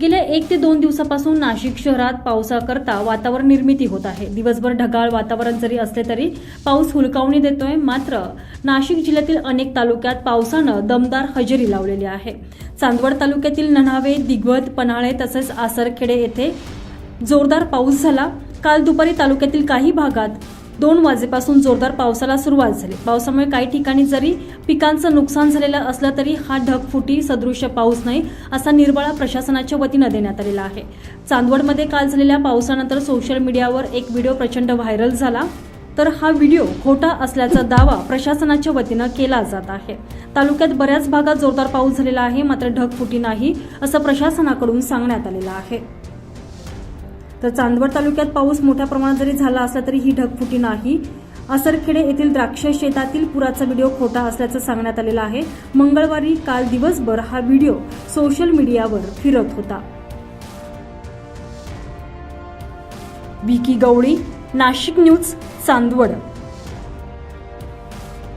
गेल्या एक ते दोन दिवसापासून नाशिक शहरात पावसाकरता वातावरण निर्मिती होत आहे. दिवसभर ढगाळ वातावरण जरी असले तरी पाऊस हुलकावणी देतोय. मात्र नाशिक जिल्ह्यातील अनेक तालुक्यात पावसानं दमदार हजेरी लावलेली आहे. चांदवड तालुक्यातील नन्हावे दिग्वत पन्हाळे तसेच आसरखेडे येथे जोरदार पाऊस झाला. काल दुपारी तालुक्यातील काही भागात दोन वाजेपासून जोरदार पावसाला सुरुवात झाली. पावसामुळे काही ठिकाणी जरी पिकांचं नुकसान झालेलं असलं तरी हा ढगफुटी सदृश्य पाऊस नाही असा निर्बळा प्रशासनाच्या वतीनं देण्यात आलेला आहे. चांदवडमध्ये काल झालेल्या पावसानंतर सोशल मीडियावर एक व्हिडिओ प्रचंड व्हायरल झाला. तर हा व्हिडिओ खोटा असल्याचा दावा प्रशासनाच्या वतीनं केला जात आहे. तालुक्यात बऱ्याच भागात जोरदार पाऊस झालेला आहे मात्र ढगफुटी नाही असं प्रशासनाकडून सांगण्यात आलेलं आहे. तर चांदवड तालुक्यात पाऊस मोठ्या प्रमाणात जरी झाला असला तरी ही ढगफुटी नाही. असरखेडे येथील द्राक्ष शेतातील पुराचा व्हिडिओ खोटा असल्याचं सांगण्यात आलेलं आहे. मंगळवारी काल दिवसभर हा व्हिडिओ सोशल मीडियावर फिरत होता. विकी गवळी नाशिक न्यूज चांदवड.